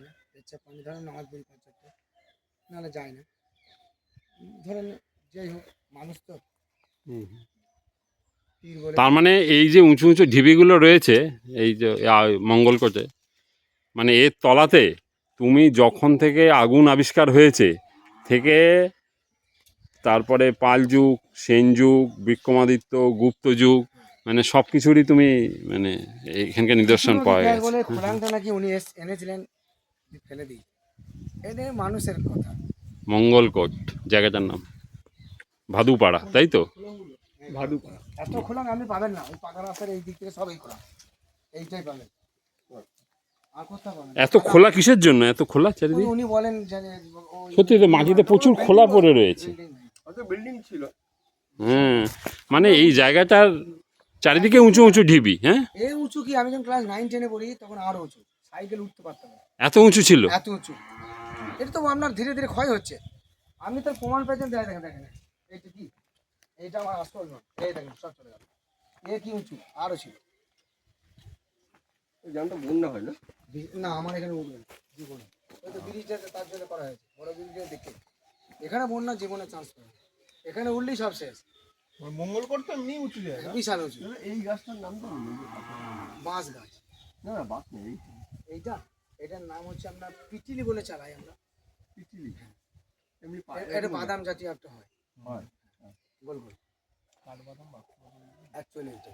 যায় না। ইচ্ছা পানি ধরেন নামাজ পাঁচ চারটে নাহলে যায় না। ধরেন যাই হোক মানুষ তো তার মানে এই যে উঁচু উঁচু ঢিবিগুলো রয়েছে এই যে মঙ্গলকোটে মানে এর তলাতে তুমি যখন থেকে আগুন আবিষ্কার হয়েছে থেকে তারপরে পাল যুগ সেন যুগ বিক্রমাদিত্য গুপ্ত যুগ মানে সব কিছুরই তুমি মানে এখানকার নিদর্শন পাওয়া গেছে। নাকি উনি এনেছিলেন ফেলে দিই। এটা মানুষের কথা। মঙ্গলকোট জায়গাটার নাম। ভাদুপাড়া তাই তো? ভাদু এত খোলাং আপনি পাবেন না। ওই পাকা রাস্তার এই দিক থেকে সবই খোলা। এইটাই পাবেন। এত খোলা কিসের জন্য? এত খোলা চারিদিকে? উনি বলেন সত্যি তো মাটিতে প্রচুর খোলা পড়ে রয়েছে। হয়তো বিল্ডিং ছিল। হ্যাঁ মানে এই জায়গাটার চারিদিকে উঁচু উঁচু ঢিবি হ্যাঁ? এই উঁচু কি? আমি যখন ক্লাস নাইন টেনে পড়ি তখন আরও উঁচু। সাইকেল উঠতে পারতাম না। এত উঁচু ছিল? এত উঁচু। এটা তো আপনার ধীরে ধীরে ক্ষয় হচ্ছে। আপনি তার প্রমাণ পেয়েছেন দেখেন দেখেন দেখেন। এইটা কি? এইটা আমার আসল এই দেখেন সব চলে গেল। এ কি উঁচু? আরও ছিল। জানটা বন্যা হয় না? না আমার এখানে উঠবে না। জীবনে ওই তো ব্রিজটা তার জন্য করা হয়েছে। বড় ব্রিজটা দেখে। এখানে বন্যা জীবনে চান্স পাবে এখানে উঠলেই সব শেষ। মঙ্গল করতে এমনি উঁচু জায়গা। বিশাল উঁচু। এই গাছটার নাম তো বাঁশ গাছ। না না বাস নেই। এইটা এটার নাম হচ্ছে আমরা পিটিলি বলে চালাই আমরা। পিচিলি এমনি এ- এটা বাদাম জাতীয় একটা হয়। হয় গোল গোল। কাঠবাদাম অ্যাকচুয়ালি এটা